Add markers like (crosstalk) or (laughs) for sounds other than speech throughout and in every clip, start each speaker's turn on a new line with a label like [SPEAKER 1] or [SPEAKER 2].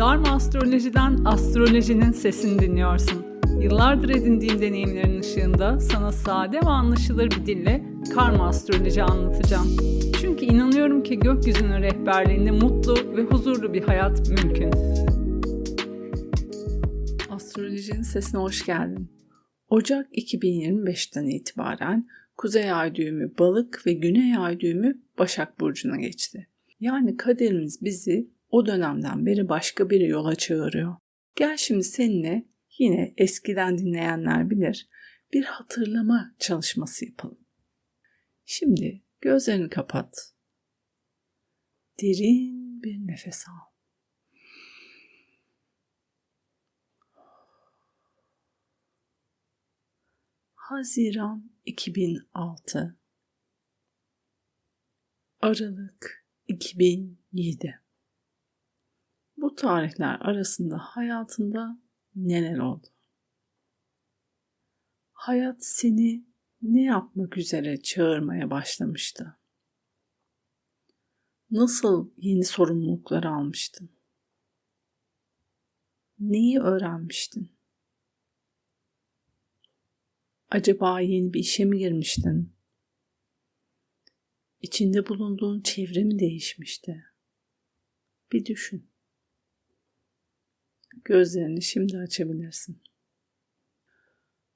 [SPEAKER 1] Dharma Astroloji'den astrolojinin sesini dinliyorsun. Yıllardır edindiğim deneyimlerin ışığında sana sade ve anlaşılır bir dille karma astroloji anlatacağım. Çünkü inanıyorum ki gökyüzünün rehberliğinde mutlu ve huzurlu bir hayat mümkün.
[SPEAKER 2] Astrolojinin sesine hoş geldin. Ocak 2025'ten itibaren Kuzey Ay düğümü Balık ve Güney Ay düğümü Başak Burcu'na geçti. Yani kaderimiz bizi o dönemden beri başka bir yola çağırıyor. Gel şimdi seninle yine eskiden dinleyenler bilir bir hatırlama çalışması yapalım. Şimdi gözlerini kapat. Derin bir nefes al. Haziran 2006 Aralık 2007 Bu tarihler arasında hayatında neler oldu? Hayat seni ne yapmak üzere çağırmaya başlamıştı? Nasıl yeni sorumluluklar almıştın? Neyi öğrenmiştin? Acaba yeni bir işe mi girmiştin? İçinde bulunduğun çevre mi değişmişti? Bir düşün. Gözlerini şimdi açabilirsin.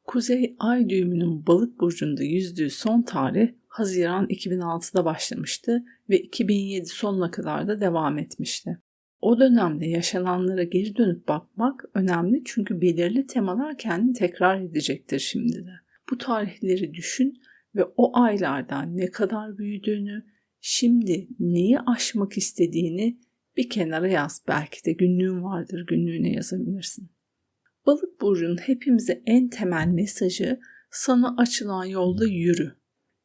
[SPEAKER 2] Kuzey Ay düğümünün balık burcunda yüzdüğü son tarih Haziran 2006'da başlamıştı ve 2007 sonuna kadar da devam etmişti. O dönemde yaşananlara geri dönüp bakmak önemli çünkü belirli temalar kendini tekrar edecektir şimdi de. Bu tarihleri düşün ve o aylardan ne kadar büyüdüğünü, şimdi neyi aşmak istediğini bir kenara yaz. Belki de günlüğün vardır, günlüğüne yazabilirsin. Balık burcunun hepimize en temel mesajı sana açılan yolda yürü.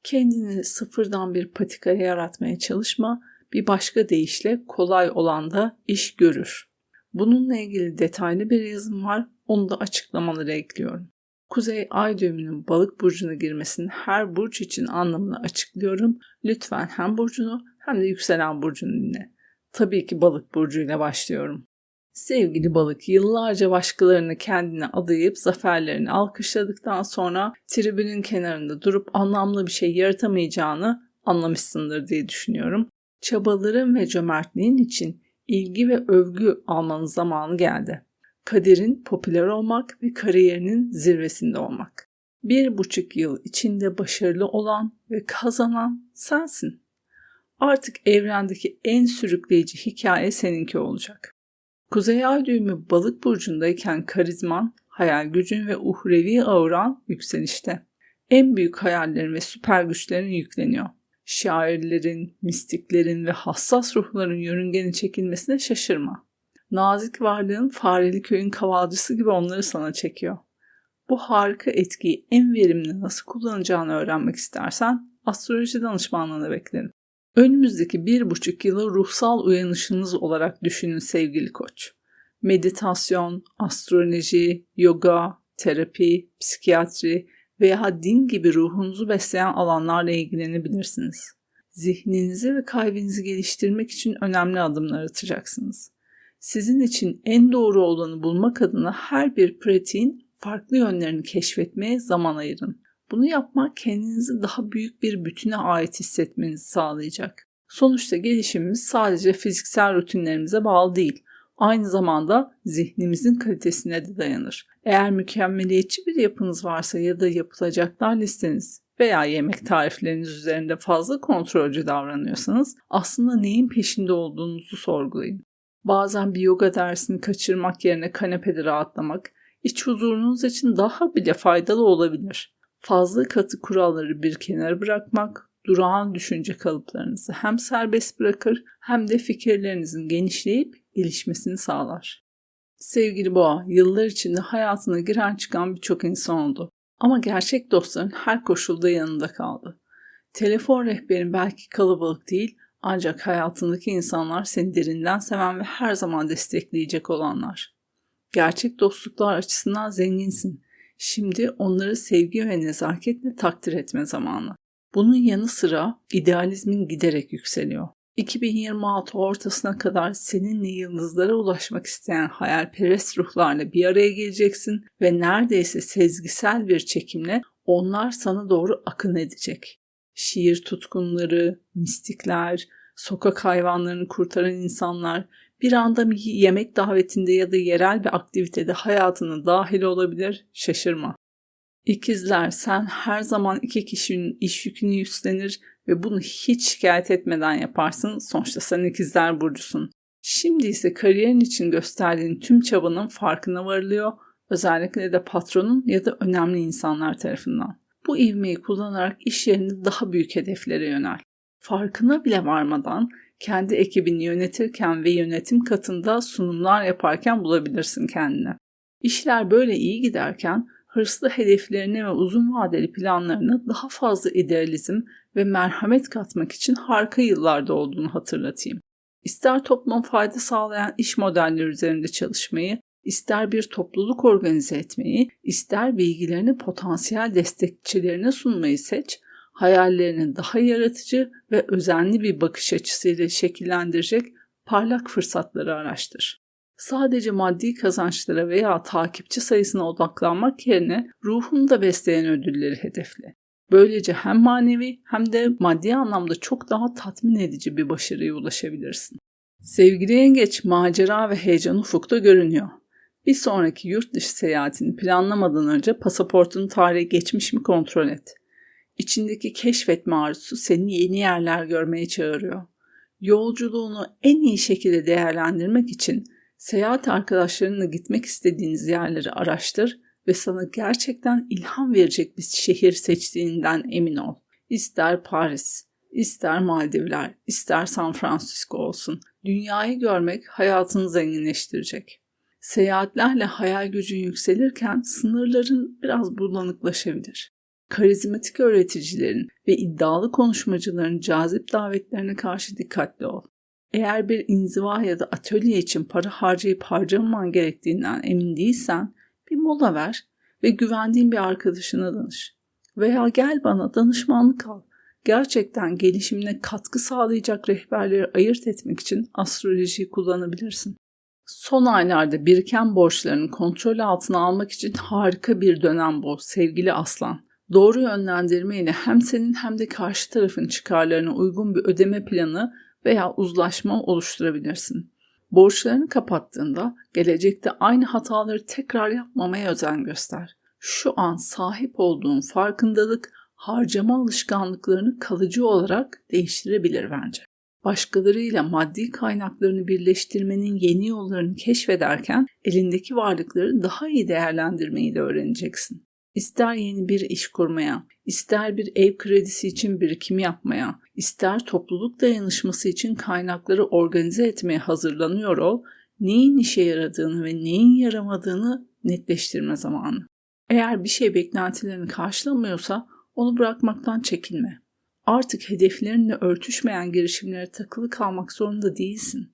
[SPEAKER 2] Kendini sıfırdan bir patika yaratmaya çalışma, bir başka deyişle kolay olan da iş görür. Bununla ilgili detaylı bir yazım var, onu da açıklamalara ekliyorum. Kuzey Ay düğümünün balık burcuna girmesinin her burç için anlamını açıklıyorum. Lütfen hem burcunu hem de yükselen burcunu dinle. Tabii ki balık burcuyla başlıyorum. Sevgili balık yıllarca başkalarını kendine adayıp zaferlerini alkışladıktan sonra tribünün kenarında durup anlamlı bir şey yaratamayacağını anlamışsındır diye düşünüyorum. Çabaların ve cömertliğin için ilgi ve övgü almanın zamanı geldi. Kaderin popüler olmak ve kariyerinin zirvesinde olmak. Bir buçuk yıl içinde başarılı olan ve kazanan sensin. Artık evrendeki en sürükleyici hikaye seninki olacak. Kuzey Ay düğümü balık burcundayken karizman, hayal gücün ve uhrevi auran yükselişte. En büyük hayallerin ve süper güçlerin yükleniyor. Şairlerin, mistiklerin ve hassas ruhların yörüngeni çekilmesine şaşırma. Nazik varlığın fareli köyün kavalcısı gibi onları sana çekiyor. Bu harika etkiyi en verimli nasıl kullanacağını öğrenmek istersen astroloji danışmanlığını beklerim. Önümüzdeki bir buçuk yılı ruhsal uyanışınız olarak düşünün sevgili koç. Meditasyon, astroloji, yoga, terapi, psikiyatri veya din gibi ruhunuzu besleyen alanlarla ilgilenebilirsiniz. Zihninizi ve kalbinizi geliştirmek için önemli adımlar atacaksınız. Sizin için en doğru olanı bulmak adına her bir pratiğin farklı yönlerini keşfetmeye zaman ayırın. Bunu yapmak kendinizi daha büyük bir bütüne ait hissetmenizi sağlayacak. Sonuçta gelişimimiz sadece fiziksel rutinlerimize bağlı değil, aynı zamanda zihnimizin kalitesine de dayanır. Eğer mükemmeliyetçi bir yapınız varsa ya da yapılacaklar listeniz veya yemek tarifleriniz üzerinde fazla kontrolcü davranıyorsanız aslında neyin peşinde olduğunuzu sorgulayın. Bazen bir yoga dersini kaçırmak yerine kanepede rahatlamak iç huzurunuz için daha bile faydalı olabilir fazla katı kuralları bir kenara bırakmak, durağan düşünce kalıplarınızı hem serbest bırakır hem de fikirlerinizin genişleyip gelişmesini sağlar. Sevgili Boğa, yıllar içinde hayatına giren çıkan birçok insan oldu. Ama gerçek dostların her koşulda yanında kaldı. Telefon rehberin belki kalabalık değil ancak hayatındaki insanlar seni derinden seven ve her zaman destekleyecek olanlar. Gerçek dostluklar açısından zenginsin Şimdi onları sevgi ve nezaketle takdir etme zamanı. Bunun yanı sıra idealizmin giderek yükseliyor. 2026 ortasına kadar seninle yıldızlara ulaşmak isteyen hayalperest ruhlarla bir araya geleceksin ve neredeyse sezgisel bir çekimle onlar sana doğru akın edecek. Şiir tutkunları, mistikler, sokak hayvanlarını kurtaran insanlar bir anda bir yemek davetinde ya da yerel bir aktivitede hayatına dahil olabilir, şaşırma. İkizler sen her zaman iki kişinin iş yükünü üstlenir ve bunu hiç şikayet etmeden yaparsın. Sonuçta sen ikizler burcusun. Şimdi ise kariyerin için gösterdiğin tüm çabanın farkına varılıyor. Özellikle de patronun ya da önemli insanlar tarafından. Bu ivmeyi kullanarak iş yerinde daha büyük hedeflere yönel. Farkına bile varmadan kendi ekibini yönetirken ve yönetim katında sunumlar yaparken bulabilirsin kendini. İşler böyle iyi giderken hırslı hedeflerine ve uzun vadeli planlarına daha fazla idealizm ve merhamet katmak için harika yıllarda olduğunu hatırlatayım. İster topluma fayda sağlayan iş modelleri üzerinde çalışmayı, ister bir topluluk organize etmeyi, ister bilgilerini potansiyel destekçilerine sunmayı seç, hayallerini daha yaratıcı ve özenli bir bakış açısıyla şekillendirecek parlak fırsatları araştır. Sadece maddi kazançlara veya takipçi sayısına odaklanmak yerine ruhunu da besleyen ödülleri hedefle. Böylece hem manevi hem de maddi anlamda çok daha tatmin edici bir başarıya ulaşabilirsin. Sevgili yengeç, macera ve heyecan ufukta görünüyor. Bir sonraki yurt dışı seyahatini planlamadan önce pasaportunun tarihi geçmiş mi kontrol et. İçindeki keşfetme arzusu seni yeni yerler görmeye çağırıyor. Yolculuğunu en iyi şekilde değerlendirmek için seyahat arkadaşlarınla gitmek istediğiniz yerleri araştır ve sana gerçekten ilham verecek bir şehir seçtiğinden emin ol. İster Paris, ister Maldivler, ister San Francisco olsun. Dünyayı görmek hayatını zenginleştirecek. Seyahatlerle hayal gücün yükselirken sınırların biraz bulanıklaşabilir. Karizmatik öğreticilerin ve iddialı konuşmacıların cazip davetlerine karşı dikkatli ol. Eğer bir inziva ya da atölye için para harcayıp harcamaman gerektiğinden emin değilsen bir mola ver ve güvendiğin bir arkadaşına danış. Veya gel bana danışmanlık al. Gerçekten gelişimine katkı sağlayacak rehberleri ayırt etmek için astrolojiyi kullanabilirsin. Son aylarda biriken borçlarını kontrol altına almak için harika bir dönem bu sevgili aslan. Doğru yönlendirme ile hem senin hem de karşı tarafın çıkarlarına uygun bir ödeme planı veya uzlaşma oluşturabilirsin. Borçlarını kapattığında gelecekte aynı hataları tekrar yapmamaya özen göster. Şu an sahip olduğun farkındalık harcama alışkanlıklarını kalıcı olarak değiştirebilir bence. Başkalarıyla maddi kaynaklarını birleştirmenin yeni yollarını keşfederken elindeki varlıkları daha iyi değerlendirmeyi de öğreneceksin. İster yeni bir iş kurmaya, ister bir ev kredisi için birikim yapmaya, ister topluluk dayanışması için kaynakları organize etmeye hazırlanıyor ol, neyin işe yaradığını ve neyin yaramadığını netleştirme zamanı. Eğer bir şey beklentilerini karşılamıyorsa onu bırakmaktan çekinme. Artık hedeflerinle örtüşmeyen girişimlere takılı kalmak zorunda değilsin.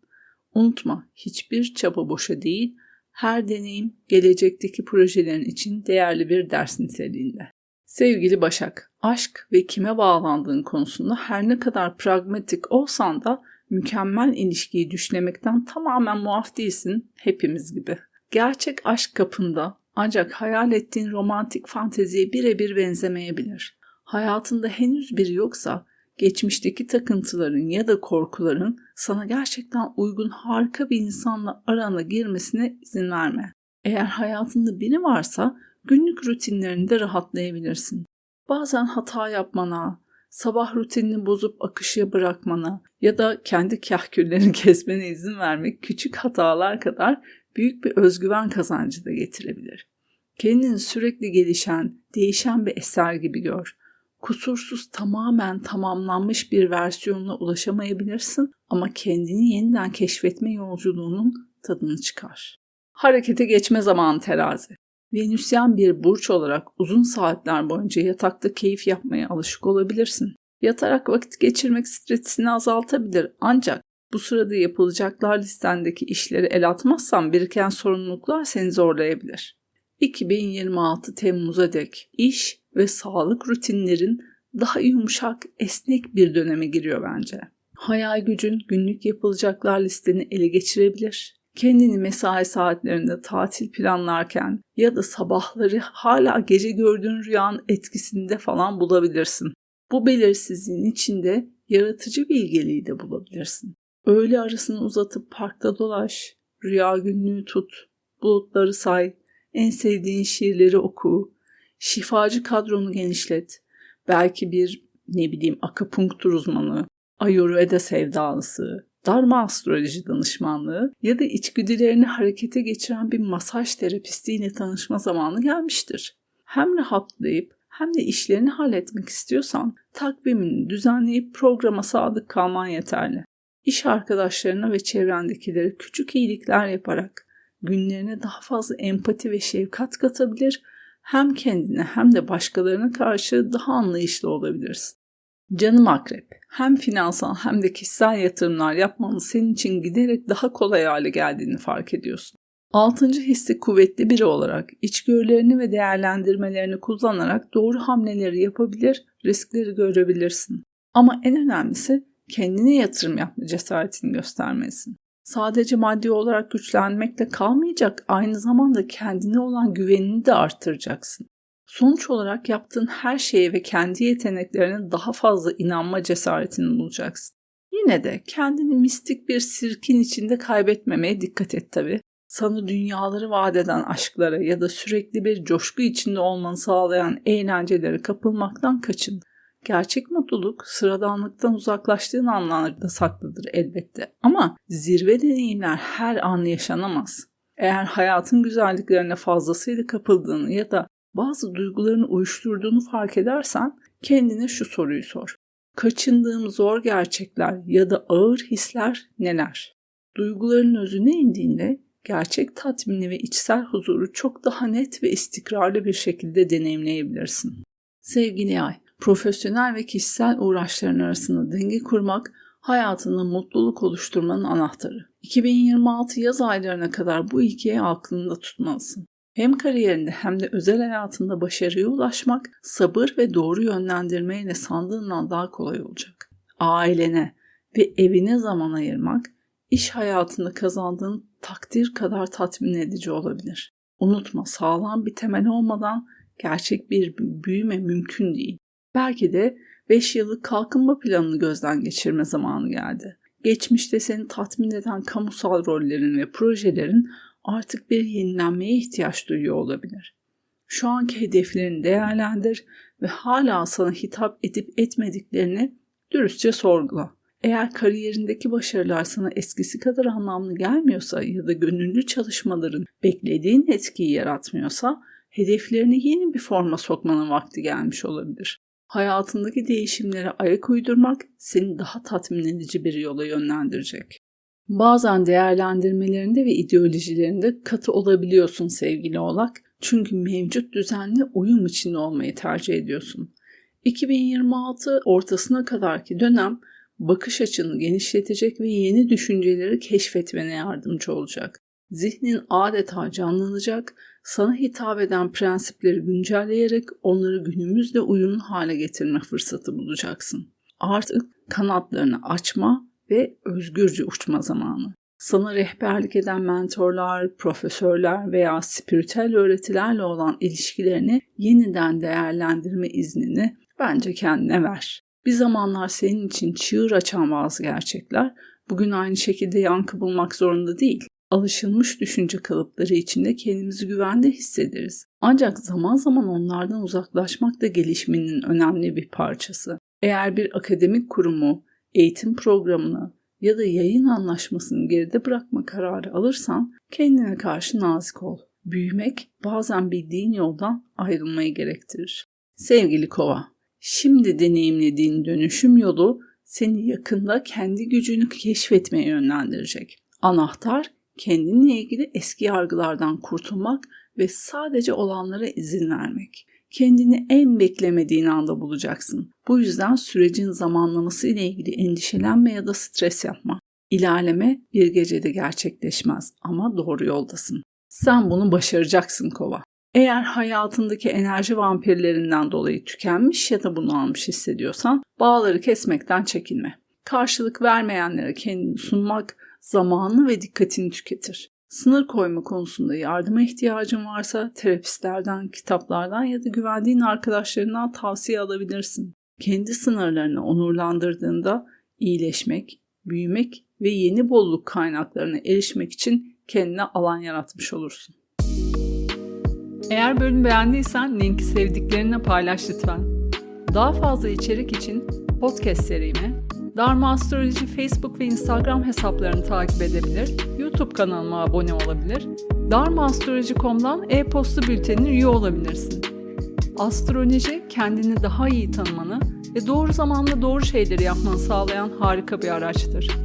[SPEAKER 2] Unutma, hiçbir çaba boşa değil, her deneyim gelecekteki projelerin için değerli bir ders niteliğinde. Sevgili Başak, aşk ve kime bağlandığın konusunda her ne kadar pragmatik olsan da mükemmel ilişkiyi düşlemekten tamamen muaf değilsin hepimiz gibi. Gerçek aşk kapında ancak hayal ettiğin romantik fanteziye birebir benzemeyebilir. Hayatında henüz biri yoksa geçmişteki takıntıların ya da korkuların sana gerçekten uygun harika bir insanla arana girmesine izin verme. Eğer hayatında biri varsa günlük rutinlerinde rahatlayabilirsin. Bazen hata yapmana, sabah rutinini bozup akışa bırakmana ya da kendi kahküllerini (laughs) kesmene izin vermek küçük hatalar kadar büyük bir özgüven kazancı da getirebilir. Kendini sürekli gelişen, değişen bir eser gibi gör kusursuz tamamen tamamlanmış bir versiyonuna ulaşamayabilirsin ama kendini yeniden keşfetme yolculuğunun tadını çıkar. Harekete geçme zamanı terazi. Venüsyen bir burç olarak uzun saatler boyunca yatakta keyif yapmaya alışık olabilirsin. Yatarak vakit geçirmek stresini azaltabilir ancak bu sırada yapılacaklar listendeki işleri el atmazsan biriken sorumluluklar seni zorlayabilir. 2026 Temmuz'a dek iş ve sağlık rutinlerin daha yumuşak, esnek bir döneme giriyor bence. Hayal gücün günlük yapılacaklar listeni ele geçirebilir. Kendini mesai saatlerinde tatil planlarken ya da sabahları hala gece gördüğün rüyanın etkisinde falan bulabilirsin. Bu belirsizliğin içinde yaratıcı bilgeliği de bulabilirsin. Öğle arasını uzatıp parkta dolaş, rüya günlüğü tut, bulutları say, en sevdiğin şiirleri oku, şifacı kadronu genişlet, belki bir ne bileyim akupunktur uzmanı, ayurveda sevdalısı, darma astroloji danışmanlığı ya da içgüdülerini harekete geçiren bir masaj terapistiyle tanışma zamanı gelmiştir. Hem rahatlayıp hem de işlerini halletmek istiyorsan takvimini düzenleyip programa sadık kalman yeterli. İş arkadaşlarına ve çevrendekilere küçük iyilikler yaparak günlerine daha fazla empati ve şefkat katabilir, hem kendine hem de başkalarına karşı daha anlayışlı olabilirsin. Canım akrep, hem finansal hem de kişisel yatırımlar yapmanın senin için giderek daha kolay hale geldiğini fark ediyorsun. Altıncı hissi kuvvetli biri olarak içgörülerini ve değerlendirmelerini kullanarak doğru hamleleri yapabilir, riskleri görebilirsin. Ama en önemlisi kendine yatırım yapma cesaretini göstermelisin. Sadece maddi olarak güçlenmekle kalmayacak, aynı zamanda kendine olan güvenini de arttıracaksın. Sonuç olarak yaptığın her şeye ve kendi yeteneklerine daha fazla inanma cesaretini bulacaksın. Yine de kendini mistik bir sirkin içinde kaybetmemeye dikkat et tabi. Sana dünyaları vaat eden aşklara ya da sürekli bir coşku içinde olmanı sağlayan eğlencelere kapılmaktan kaçın. Gerçek mutluluk sıradanlıktan uzaklaştığın anlarda saklıdır elbette ama zirve deneyimler her an yaşanamaz. Eğer hayatın güzelliklerine fazlasıyla kapıldığını ya da bazı duygularını uyuşturduğunu fark edersen kendine şu soruyu sor. Kaçındığım zor gerçekler ya da ağır hisler neler? Duyguların özüne indiğinde gerçek tatmini ve içsel huzuru çok daha net ve istikrarlı bir şekilde deneyimleyebilirsin. Sevgili ay, profesyonel ve kişisel uğraşların arasında denge kurmak hayatında mutluluk oluşturmanın anahtarı. 2026 yaz aylarına kadar bu ilkeyi aklında tutmalısın. Hem kariyerinde hem de özel hayatında başarıya ulaşmak sabır ve doğru yönlendirmeyle sandığından daha kolay olacak. Ailene ve evine zaman ayırmak iş hayatında kazandığın takdir kadar tatmin edici olabilir. Unutma sağlam bir temel olmadan gerçek bir büyüme mümkün değil. Belki de 5 yıllık kalkınma planını gözden geçirme zamanı geldi. Geçmişte seni tatmin eden kamusal rollerin ve projelerin artık bir yenilenmeye ihtiyaç duyuyor olabilir. Şu anki hedeflerini değerlendir ve hala sana hitap edip etmediklerini dürüstçe sorgula. Eğer kariyerindeki başarılar sana eskisi kadar anlamlı gelmiyorsa ya da gönüllü çalışmaların beklediğin etkiyi yaratmıyorsa hedeflerini yeni bir forma sokmanın vakti gelmiş olabilir. Hayatındaki değişimlere ayak uydurmak seni daha tatmin edici bir yola yönlendirecek. Bazen değerlendirmelerinde ve ideolojilerinde katı olabiliyorsun sevgili oğlak. Çünkü mevcut düzenle uyum içinde olmayı tercih ediyorsun. 2026 ortasına kadarki dönem bakış açını genişletecek ve yeni düşünceleri keşfetmene yardımcı olacak. Zihnin adeta canlanacak, sana hitap eden prensipleri güncelleyerek onları günümüzle uyumlu hale getirme fırsatı bulacaksın. Artık kanatlarını açma ve özgürce uçma zamanı. Sana rehberlik eden mentorlar, profesörler veya spiritüel öğretilerle olan ilişkilerini yeniden değerlendirme iznini bence kendine ver. Bir zamanlar senin için çığır açan bazı gerçekler bugün aynı şekilde yankı bulmak zorunda değil. Alışılmış düşünce kalıpları içinde kendimizi güvende hissederiz. Ancak zaman zaman onlardan uzaklaşmak da gelişmenin önemli bir parçası. Eğer bir akademik kurumu, eğitim programını ya da yayın anlaşmasını geride bırakma kararı alırsan kendine karşı nazik ol. Büyümek bazen bildiğin yoldan ayrılmayı gerektirir. Sevgili kova, şimdi deneyimlediğin dönüşüm yolu seni yakında kendi gücünü keşfetmeye yönlendirecek. Anahtar kendinle ilgili eski yargılardan kurtulmak ve sadece olanlara izin vermek kendini en beklemediğin anda bulacaksın. Bu yüzden sürecin zamanlaması ile ilgili endişelenme ya da stres yapma. İlerleme bir gecede gerçekleşmez ama doğru yoldasın. Sen bunu başaracaksın kova. Eğer hayatındaki enerji vampirlerinden dolayı tükenmiş ya da bunalmış hissediyorsan bağları kesmekten çekinme. Karşılık vermeyenlere kendini sunmak zamanını ve dikkatini tüketir. Sınır koyma konusunda yardıma ihtiyacın varsa terapistlerden, kitaplardan ya da güvendiğin arkadaşlarından tavsiye alabilirsin. Kendi sınırlarını onurlandırdığında iyileşmek, büyümek ve yeni bolluk kaynaklarına erişmek için kendine alan yaratmış olursun.
[SPEAKER 1] Eğer bölümü beğendiysen linki sevdiklerine paylaş lütfen. Daha fazla içerik için podcast serimi, Dharma Astroloji Facebook ve Instagram hesaplarını takip edebilir, YouTube kanalıma abone olabilir, dharmaastroloji.com'dan e-posta bültenine üye olabilirsin. Astroloji kendini daha iyi tanımanı ve doğru zamanda doğru şeyleri yapmanı sağlayan harika bir araçtır.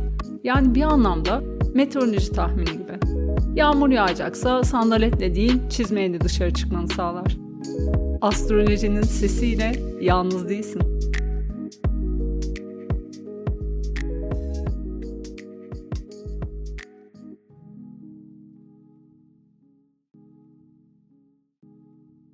[SPEAKER 1] Yani bir anlamda meteoroloji tahmini gibi. Yağmur yağacaksa sandaletle değil çizmeyle dışarı çıkmanı sağlar. Astrolojinin sesiyle yalnız değilsin.